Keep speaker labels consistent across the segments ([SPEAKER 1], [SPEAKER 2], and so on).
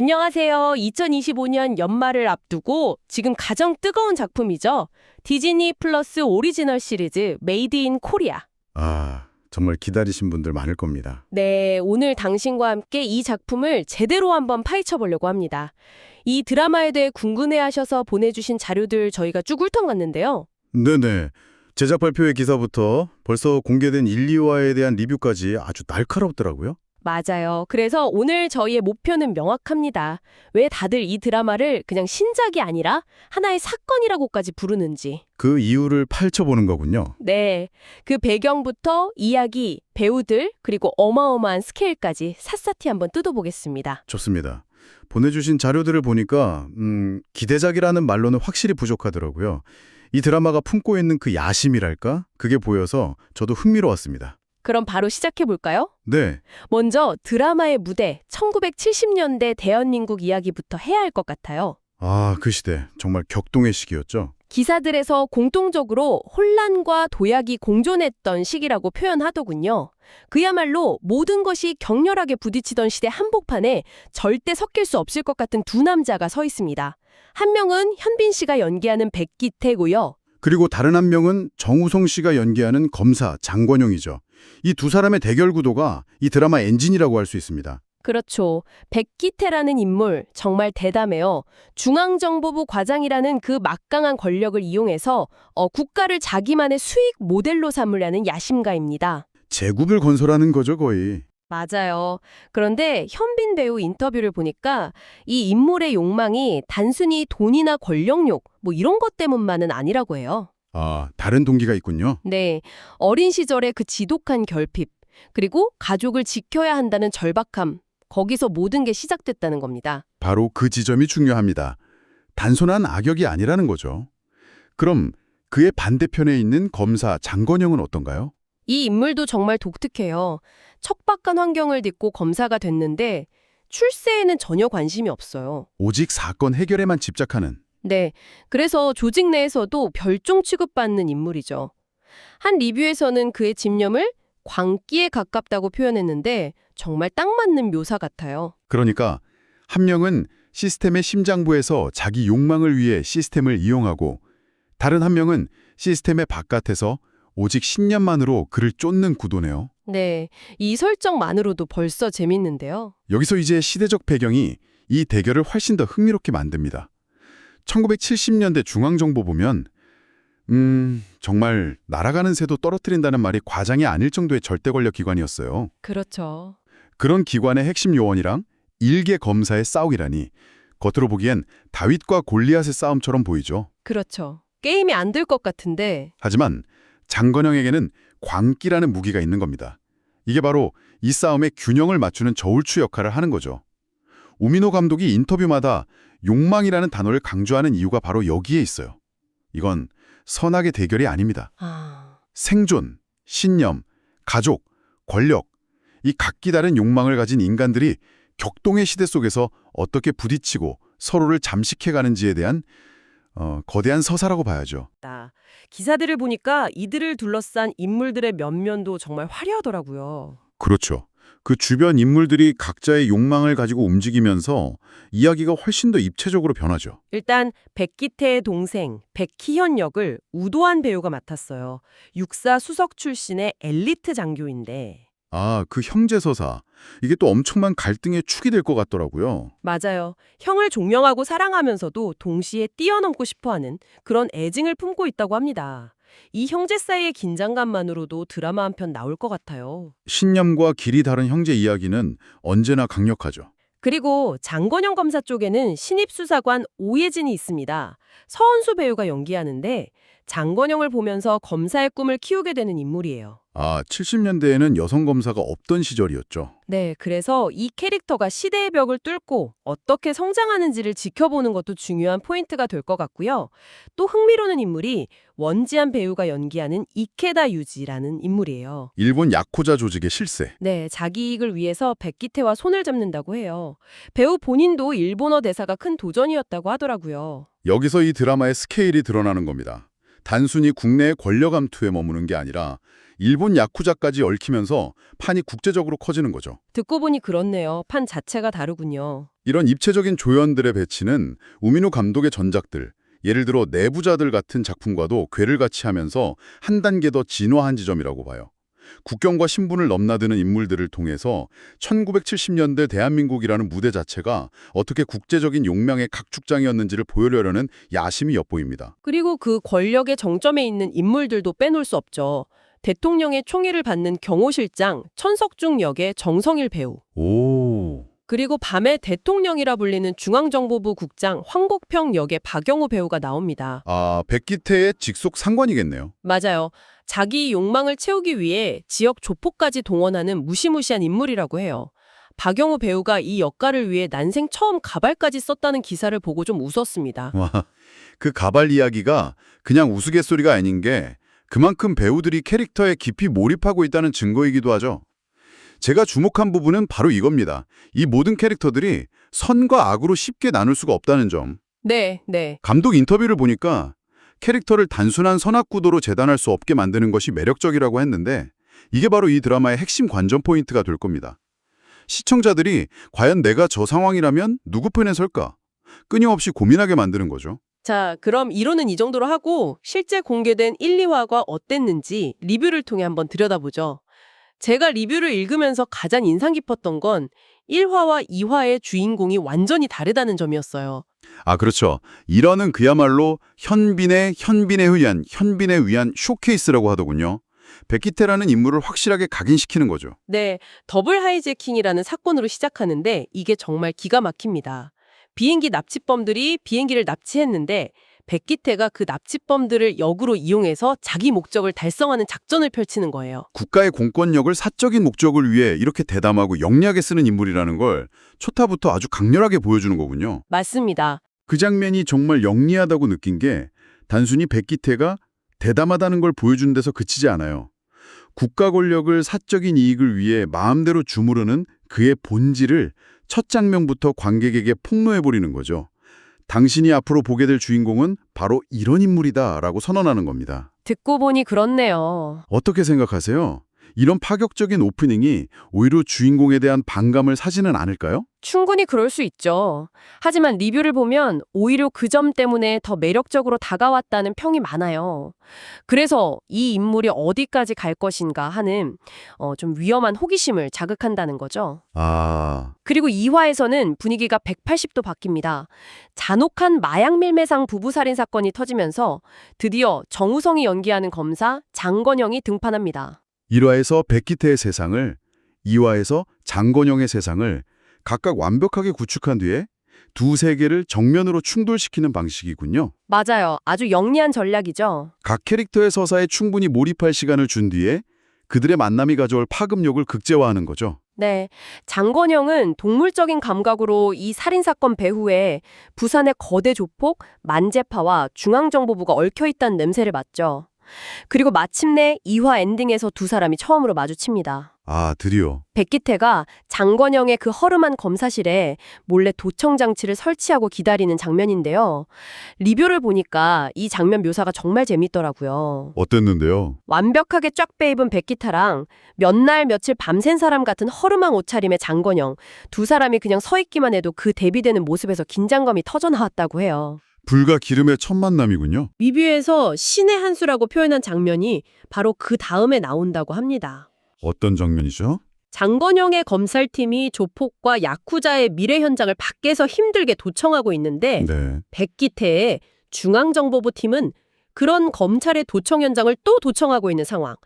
[SPEAKER 1] 안녕하세요. 2025년 연말을 앞두고 지금 가장 뜨거운 작품이죠. 디즈니 플러스 오리지널 시리즈 메이드 인 코리아.
[SPEAKER 2] 아, 정말 기다리신 분들 많을 겁니다.
[SPEAKER 1] 네, 오늘 당신과 함께 이 작품을 제대로 한번 파헤쳐 보려고 합니다. 이 드라마에 대해 궁금해하셔서 보내주신 자료들 저희가 쭉 훑어봤는데요.
[SPEAKER 2] 네네. 제작 발표회 기사부터 벌써 공개된 1, 2화에 대한 리뷰까지 아주 날카롭더라고요.
[SPEAKER 1] 맞아요. 그래서 오늘 저희의 목표는 명확합니다. 왜 다들 이 드라마를 그냥 신작이 아니라 하나의 사건이라고까지 부르는지.
[SPEAKER 2] 그 이유를 파헤쳐보는 거군요.
[SPEAKER 1] 네. 그 배경부터 이야기, 배우들, 그리고 어마어마한 스케일까지 샅샅이 한번 뜯어보겠습니다.
[SPEAKER 2] 좋습니다. 보내주신 자료들을 보니까 음, 기대작이라는 말로는 확실히 부족하더라고요. 이 드라마가 품고 있는 그 야심이랄까? 그게 보여서 저도 흥미로웠습니다.
[SPEAKER 1] 그럼 바로 시작해 볼까요?
[SPEAKER 2] 네,
[SPEAKER 1] 먼저 드라마의 무대, 1970년대 대한민국 이야기부터 해야 할 것 같아요.
[SPEAKER 2] 아, 그 시대 정말 격동의 시기였죠.
[SPEAKER 1] 기사들에서 공통적으로 혼란과 도약이 공존했던 시기라고 표현하더군요. 그야말로 모든 것이 격렬하게 부딪히던 시대 한복판에 절대 섞일 수 없을 것 같은 두 남자가 서 있습니다. 한 명은 현빈 씨가 연기하는 백기태고요.
[SPEAKER 2] 그리고 다른 한 명은 정우성 씨가 연기하는 검사 장권용이죠. 이 두 사람의 대결 구도가 이 드라마 엔진이라고 할 수 있습니다.
[SPEAKER 1] 그렇죠. 백기태라는 인물 정말 대담해요. 중앙정보부 과장이라는 그 막강한 권력을 이용해서 어, 국가를 자기만의 수익 모델로 삼으려는 야심가입니다.
[SPEAKER 2] 제국을 건설하는 거죠, 거의.
[SPEAKER 1] 맞아요. 그런데 현빈 배우 인터뷰를 보니까 이 인물의 욕망이 단순히 돈이나 권력욕 뭐 이런 것 때문만은 아니라고 해요.
[SPEAKER 2] 아, 다른 동기가 있군요.
[SPEAKER 1] 네. 어린 시절의 그 지독한 결핍, 그리고 가족을 지켜야 한다는 절박함, 거기서 모든 게 시작됐다는 겁니다.
[SPEAKER 2] 바로 그 지점이 중요합니다. 단순한 악역이 아니라는 거죠. 그럼 그의 반대편에 있는 검사 장건영은 어떤가요?
[SPEAKER 1] 이 인물도 정말 독특해요. 척박한 환경을 딛고 검사가 됐는데 출세에는 전혀 관심이 없어요.
[SPEAKER 2] 오직 사건 해결에만 집착하는
[SPEAKER 1] 네. 그래서 조직 내에서도 별종 취급받는 인물이죠. 한 리뷰에서는 그의 집념을 광기에 가깝다고 표현했는데 정말 딱 맞는 묘사 같아요.
[SPEAKER 2] 그러니까 한 명은 시스템의 심장부에서 자기 욕망을 위해 시스템을 이용하고 다른 한 명은 시스템의 바깥에서 오직 신념만으로 그를 쫓는 구도네요.
[SPEAKER 1] 네. 이 설정만으로도 벌써 재밌는데요.
[SPEAKER 2] 여기서 이제 시대적 배경이 이 대결을 훨씬 더 흥미롭게 만듭니다. 1970년대 중앙정보 보면 음, 정말 날아가는 새도 떨어뜨린다는 말이 과장이 아닐 정도의 절대 권력 기관이었어요.
[SPEAKER 1] 그렇죠.
[SPEAKER 2] 그런 기관의 핵심 요원이랑 일개 검사의 싸우기라니 겉으로 보기엔 다윗과 골리앗의 싸움처럼 보이죠.
[SPEAKER 1] 그렇죠. 게임이 안 될 것 같은데
[SPEAKER 2] 하지만 장건영에게는 광기라는 무기가 있는 겁니다. 이게 바로 이 싸움의 균형을 맞추는 저울추 역할을 하는 거죠. 우민호 감독이 인터뷰마다 욕망이라는 단어를 강조하는 이유가 바로 여기에 있어요. 이건 선악의 대결이 아닙니다.
[SPEAKER 1] 아,
[SPEAKER 2] 생존, 신념, 가족, 권력, 이 각기 다른 욕망을 가진 인간들이 격동의 시대 속에서 어떻게 부딪히고 서로를 잠식해가는지에 대한 어, 거대한 서사라고 봐야죠.
[SPEAKER 1] 나 기사들을 보니까 이들을 둘러싼 인물들의 면면도 정말 화려하더라고요.
[SPEAKER 2] 그렇죠. 그 주변 인물들이 각자의 욕망을 가지고 움직이면서 이야기가 훨씬 더 입체적으로 변하죠.
[SPEAKER 1] 일단 백기태의 동생 백희현 역을 우도한 배우가 맡았어요. 육사 수석 출신의 엘리트 장교인데
[SPEAKER 2] 아, 그 형제 서사. 이게 또 엄청난 갈등의 축이 될 것 같더라고요.
[SPEAKER 1] 맞아요. 형을 존경하고 사랑하면서도 동시에 뛰어넘고 싶어하는 그런 애증을 품고 있다고 합니다. 이 형제 사이의 긴장감만으로도 드라마 한 편 나올 것 같아요.
[SPEAKER 2] 신념과 길이 다른 형제 이야기는 언제나 강력하죠.
[SPEAKER 1] 그리고 장건영 검사 쪽에는 신입 수사관 오예진이 있습니다. 서은수 배우가 연기하는데 장건영을 보면서 검사의 꿈을 키우게 되는 인물이에요.
[SPEAKER 2] 아, 70년대에는 여성 검사가 없던 시절이었죠.
[SPEAKER 1] 네, 그래서 이 캐릭터가 시대의 벽을 뚫고 어떻게 성장하는지를 지켜보는 것도 중요한 포인트가 될 것 같고요. 또 흥미로운 인물이 원지한 배우가 연기하는 이케다 유지라는 인물이에요.
[SPEAKER 2] 일본 야쿠자 조직의 실세.
[SPEAKER 1] 네, 자기 이익을 위해서 백기태와 손을 잡는다고 해요. 배우 본인도 일본어 대사가 큰 도전이었다고 하더라고요.
[SPEAKER 2] 여기서 이 드라마의 스케일이 드러나는 겁니다. 단순히 국내의 권력 암투에 머무는 게 아니라 일본 야쿠자까지 얽히면서 판이 국제적으로 커지는 거죠.
[SPEAKER 1] 듣고 보니 그렇네요. 판 자체가 다르군요.
[SPEAKER 2] 이런 입체적인 조연들의 배치는 우민우 감독의 전작들, 예를 들어 내부자들 같은 작품과도 궤를 같이 하면서 한 단계 더 진화한 지점이라고 봐요. 국경과 신분을 넘나드는 인물들을 통해서 1970년대 대한민국이라는 무대 자체가 어떻게 국제적인 용명의 각축장이었는지를 보여려는 야심이 엿보입니다.
[SPEAKER 1] 그리고 그 권력의 정점에 있는 인물들도 빼놓을 수 없죠. 대통령의 총애를 받는 경호실장 천석중 역의 정성일 배우.
[SPEAKER 2] 오...
[SPEAKER 1] 그리고 밤에 대통령이라 불리는 중앙정보부 국장 황국평 역의 박영호 배우가 나옵니다.
[SPEAKER 2] 아, 백기태의 직속 상관이겠네요.
[SPEAKER 1] 맞아요. 자기 욕망을 채우기 위해 지역 조폭까지 동원하는 무시무시한 인물이라고 해요. 박영호 배우가 이 역할을 위해 난생 처음 가발까지 썼다는 기사를 보고 좀 웃었습니다.
[SPEAKER 2] 와, 그 가발 이야기가 그냥 우스갯소리가 아닌 게 그만큼 배우들이 캐릭터에 깊이 몰입하고 있다는 증거이기도 하죠. 제가 주목한 부분은 바로 이겁니다. 이 모든 캐릭터들이 선과 악으로 쉽게 나눌 수가 없다는 점.
[SPEAKER 1] 네, 네.
[SPEAKER 2] 감독 인터뷰를 보니까 캐릭터를 단순한 선악 구도로 재단할 수 없게 만드는 것이 매력적이라고 했는데 이게 바로 이 드라마의 핵심 관전 포인트가 될 겁니다. 시청자들이 과연 내가 저 상황이라면 누구 편에 설까? 끊임없이 고민하게 만드는 거죠.
[SPEAKER 1] 자, 그럼 이론은 이 정도로 하고 실제 공개된 1, 2화가 어땠는지 리뷰를 통해 한번 들여다보죠. 제가 리뷰를 읽으면서 가장 인상 깊었던 건 1화와 2화의 주인공이 완전히 다르다는 점이었어요.
[SPEAKER 2] 아, 그렇죠. 이러는 그야말로 현빈의 현빈에 의한 현빈에 의한 쇼케이스라고 하더군요. 백기태라는 인물을 확실하게 각인시키는 거죠.
[SPEAKER 1] 네, 더블 하이제킹이라는 사건으로 시작하는데 이게 정말 기가 막힙니다. 비행기 납치범들이 비행기를 납치했는데 백기태가 그 납치범들을 역으로 이용해서 자기 목적을 달성하는 작전을 펼치는 거예요.
[SPEAKER 2] 국가의 공권력을 사적인 목적을 위해 이렇게 대담하고 영리하게 쓰는 인물이라는 걸 초타부터 아주 강렬하게 보여주는 거군요.
[SPEAKER 1] 맞습니다.
[SPEAKER 2] 그 장면이 정말 영리하다고 느낀 게 단순히 백기태가 대담하다는 걸 보여준 데서 그치지 않아요. 국가 권력을 사적인 이익을 위해 마음대로 주무르는 그의 본질을 첫 장면부터 관객에게 폭로해버리는 거죠. 당신이 앞으로 보게 될 주인공은 바로 이런 인물이다 라고 선언하는 겁니다.
[SPEAKER 1] 듣고 보니 그렇네요.
[SPEAKER 2] 어떻게 생각하세요? 이런 파격적인 오프닝이 오히려 주인공에 대한 반감을 사지는 않을까요?
[SPEAKER 1] 충분히 그럴 수 있죠. 하지만 리뷰를 보면 오히려 그 점 때문에 더 매력적으로 다가왔다는 평이 많아요. 그래서 이 인물이 어디까지 갈 것인가 하는 어, 좀 위험한 호기심을 자극한다는 거죠.
[SPEAKER 2] 아,
[SPEAKER 1] 그리고 2화에서는 분위기가 180도 바뀝니다. 잔혹한 마약 밀매상 부부 살인 사건이 터지면서 드디어 정우성이 연기하는 검사 장건영이 등판합니다.
[SPEAKER 2] 1화에서 백기태의 세상을, 2화에서 장건영의 세상을 각각 완벽하게 구축한 뒤에 두 세계를 정면으로 충돌시키는 방식이군요.
[SPEAKER 1] 맞아요. 아주 영리한 전략이죠.
[SPEAKER 2] 각 캐릭터의 서사에 충분히 몰입할 시간을 준 뒤에 그들의 만남이 가져올 파급력을 극제화하는 거죠.
[SPEAKER 1] 네. 장건영은 동물적인 감각으로 이 살인사건 배후에 부산의 거대 조폭 만재파와 중앙정보부가 얽혀있다는 냄새를 맡죠. 그리고 마침내 2화 엔딩에서 두 사람이 처음으로 마주칩니다.
[SPEAKER 2] 아, 드디어.
[SPEAKER 1] 백기태가 장건영의 그 허름한 검사실에 몰래 도청 장치를 설치하고 기다리는 장면인데요. 리뷰를 보니까 이 장면 묘사가 정말 재밌더라고요.
[SPEAKER 2] 어땠는데요?
[SPEAKER 1] 완벽하게 쫙 빼입은 백기타랑 몇 날 며칠 밤샌 사람 같은 허름한 옷차림의 장건영 두 사람이 그냥 서 있기만 해도 그 대비되는 모습에서 긴장감이 터져 나왔다고 해요.
[SPEAKER 2] 불과 기름의 첫 만남이군요.
[SPEAKER 1] 리뷰에서 신의 한 수라고 표현한 장면이 바로 그 다음에 나온다고 합니다.
[SPEAKER 2] 어떤 장면이죠?
[SPEAKER 1] 장건영의 검찰팀이 조폭과 야쿠자의 미래 현장을 밖에서 힘들게 도청하고 있는데
[SPEAKER 2] 네.
[SPEAKER 1] 백기태의 중앙정보부 팀은 그런 검찰의 도청 현장을 또 도청하고 있는 상황.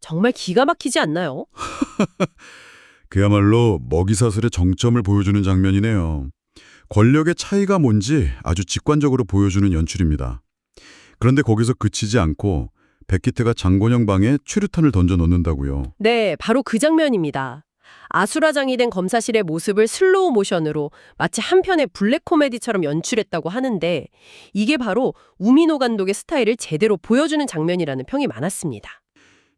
[SPEAKER 1] 정말 기가 막히지 않나요?
[SPEAKER 2] 그야말로 먹이사슬의 정점을 보여주는 장면이네요. 권력의 차이가 뭔지 아주 직관적으로 보여주는 연출입니다. 그런데 거기서 그치지 않고 백기태가 장건영 방에 최루탄을 던져 넣는다고요.
[SPEAKER 1] 네, 바로 그 장면입니다. 아수라장이 된 검사실의 모습을 슬로우 모션으로 마치 한 편의 블랙 코미디처럼 연출했다고 하는데 이게 바로 우민호 감독의 스타일을 제대로 보여주는 장면이라는 평이 많았습니다.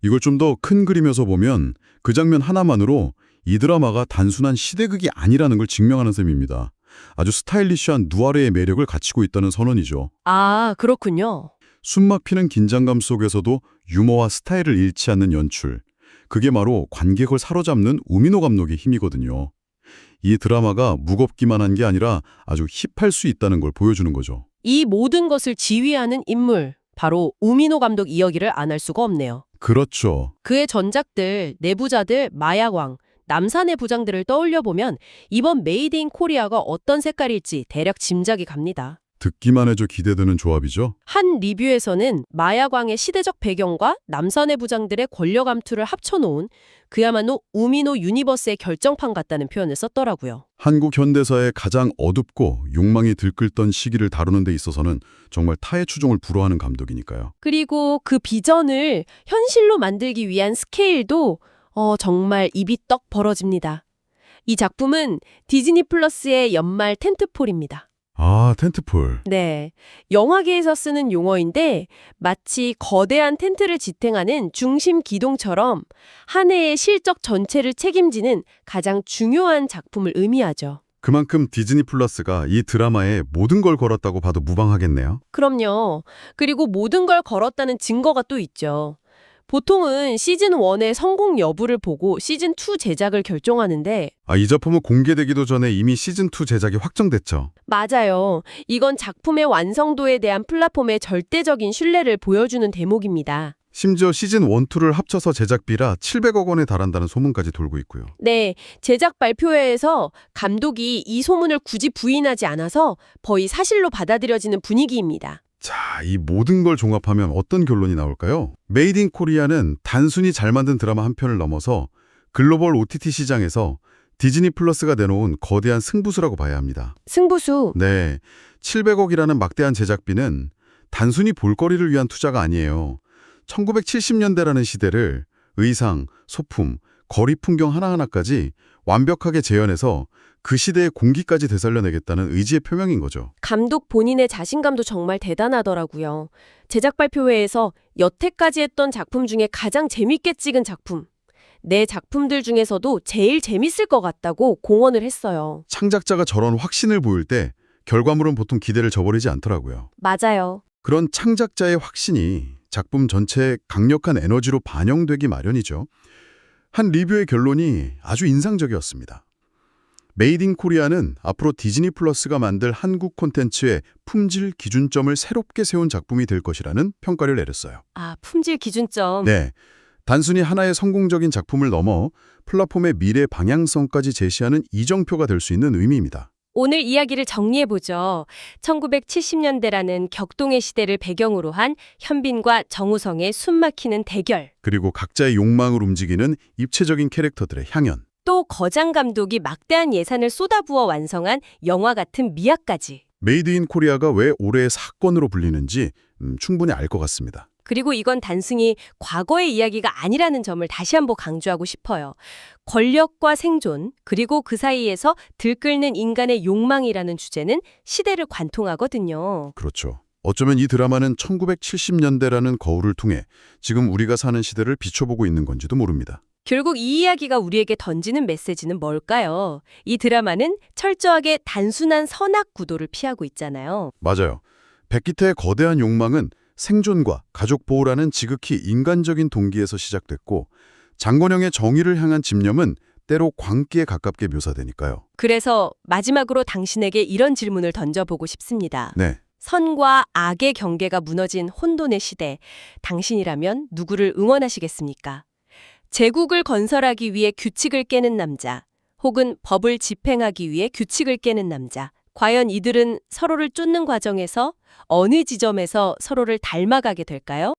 [SPEAKER 2] 이걸 좀 더 큰 그림에서 보면 그 장면 하나만으로 이 드라마가 단순한 시대극이 아니라는 걸 증명하는 셈입니다. 아주 스타일리시한 누아르의 매력을 갖추고 있다는 선언이죠.
[SPEAKER 1] 아, 그렇군요.
[SPEAKER 2] 숨막히는 긴장감 속에서도 유머와 스타일을 잃지 않는 연출. 그게 바로 관객을 사로잡는 우민호 감독의 힘이거든요. 이 드라마가 무겁기만 한 게 아니라 아주 힙할 수 있다는 걸 보여주는 거죠.
[SPEAKER 1] 이 모든 것을 지휘하는 인물, 바로 우민호 감독 이야기를 안 할 수가 없네요.
[SPEAKER 2] 그렇죠.
[SPEAKER 1] 그의 전작들, 내부자들, 마약왕, 남산의 부장들을 떠올려 보면 이번 메이드 인 코리아가 어떤 색깔일지 대략 짐작이 갑니다.
[SPEAKER 2] 듣기만 해도 기대되는 조합이죠.
[SPEAKER 1] 한 리뷰에서는 마약왕의 시대적 배경과 남산의 부장들의 권력 암투를 합쳐놓은 그야말로 우미노 유니버스의 결정판 같다는 표현을 썼더라고요.
[SPEAKER 2] 한국 현대사의 가장 어둡고 욕망이 들끓던 시기를 다루는 데 있어서는 정말 타의 추종을 불허하는 감독이니까요.
[SPEAKER 1] 그리고 그 비전을 현실로 만들기 위한 스케일도 어, 정말 입이 떡 벌어집니다. 이 작품은 디즈니 플러스의 연말 텐트폴입니다.
[SPEAKER 2] 아, 텐트폴.
[SPEAKER 1] 네. 영화계에서 쓰는 용어인데 마치 거대한 텐트를 지탱하는 중심 기동처럼 한 해의 실적 전체를 책임지는 가장 중요한 작품을 의미하죠.
[SPEAKER 2] 그만큼 디즈니 플러스가 이 드라마에 모든 걸 걸었다고 봐도 무방하겠네요.
[SPEAKER 1] 그럼요. 그리고 모든 걸 걸었다는 증거가 또 있죠. 보통은 시즌 1의 성공 여부를 보고 시즌 2 제작을 결정하는데
[SPEAKER 2] 아, 이 작품은 공개되기도 전에 이미 시즌2 제작이 확정됐죠.
[SPEAKER 1] 맞아요. 이건 작품의 완성도에 대한 플랫폼의 절대적인 신뢰를 보여주는 대목입니다.
[SPEAKER 2] 심지어 시즌 1, 2를 합쳐서 제작비라 700억 원에 달한다는 소문까지 돌고 있고요.
[SPEAKER 1] 네, 제작 발표회에서 감독이 이 소문을 굳이 부인하지 않아서 거의 사실로 받아들여지는 분위기입니다.
[SPEAKER 2] 자, 이 모든 걸 종합하면 어떤 결론이 나올까요? 메이드 인 코리아는 단순히 잘 만든 드라마 한 편을 넘어서 글로벌 OTT 시장에서 디즈니 플러스가 내놓은 거대한 승부수라고 봐야 합니다.
[SPEAKER 1] 승부수.
[SPEAKER 2] 네, 700억이라는 막대한 제작비는 단순히 볼거리를 위한 투자가 아니에요. 1970년대라는 시대를 의상, 소품, 거리 풍경 하나하나까지 완벽하게 재현해서 그 시대의 공기까지 되살려내겠다는 의지의 표명인 거죠.
[SPEAKER 1] 감독 본인의 자신감도 정말 대단하더라고요. 제작 발표회에서 여태까지 했던 작품 중에 가장 재밌게 찍은 작품. 내 작품들 중에서도 제일 재밌을 것 같다고 공언을 했어요.
[SPEAKER 2] 창작자가 저런 확신을 보일 때 결과물은 보통 기대를 저버리지 않더라고요.
[SPEAKER 1] 맞아요.
[SPEAKER 2] 그런 창작자의 확신이 작품 전체에 강력한 에너지로 반영되기 마련이죠. 한 리뷰의 결론이 아주 인상적이었습니다. 메이드 인 코리아는 앞으로 디즈니 플러스가 만들 한국 콘텐츠의 품질 기준점을 새롭게 세운 작품이 될 것이라는 평가를 내렸어요.
[SPEAKER 1] 아, 품질 기준점.
[SPEAKER 2] 네. 단순히 하나의 성공적인 작품을 넘어 플랫폼의 미래 방향성까지 제시하는 이정표가 될 수 있는 의미입니다.
[SPEAKER 1] 오늘 이야기를 정리해보죠. 1970년대라는 격동의 시대를 배경으로 한 현빈과 정우성의 숨막히는 대결.
[SPEAKER 2] 그리고 각자의 욕망을 움직이는 입체적인 캐릭터들의 향연.
[SPEAKER 1] 또 거장 감독이 막대한 예산을 쏟아부어 완성한 영화 같은 미학까지.
[SPEAKER 2] 메이드 인 코리아가 왜 올해의 사건으로 불리는지 음, 충분히 알 것 같습니다.
[SPEAKER 1] 그리고 이건 단순히 과거의 이야기가 아니라는 점을 다시 한번 강조하고 싶어요. 권력과 생존, 그리고 그 사이에서 들끓는 인간의 욕망이라는 주제는 시대를 관통하거든요.
[SPEAKER 2] 그렇죠. 어쩌면 이 드라마는 1970년대라는 거울을 통해 지금 우리가 사는 시대를 비춰보고 있는 건지도 모릅니다.
[SPEAKER 1] 결국 이 이야기가 우리에게 던지는 메시지는 뭘까요? 이 드라마는 철저하게 단순한 선악 구도를 피하고 있잖아요.
[SPEAKER 2] 맞아요. 백기태의 거대한 욕망은 생존과 가족 보호라는 지극히 인간적인 동기에서 시작됐고 장건영의 정의를 향한 집념은 때로 광기에 가깝게 묘사되니까요.
[SPEAKER 1] 그래서 마지막으로 당신에게 이런 질문을 던져보고 싶습니다.
[SPEAKER 2] 네.
[SPEAKER 1] 선과 악의 경계가 무너진 혼돈의 시대, 당신이라면 누구를 응원하시겠습니까? 제국을 건설하기 위해 규칙을 깨는 남자, 혹은 법을 집행하기 위해 규칙을 깨는 남자. 과연 이들은 서로를 쫓는 과정에서 어느 지점에서 서로를 닮아가게 될까요?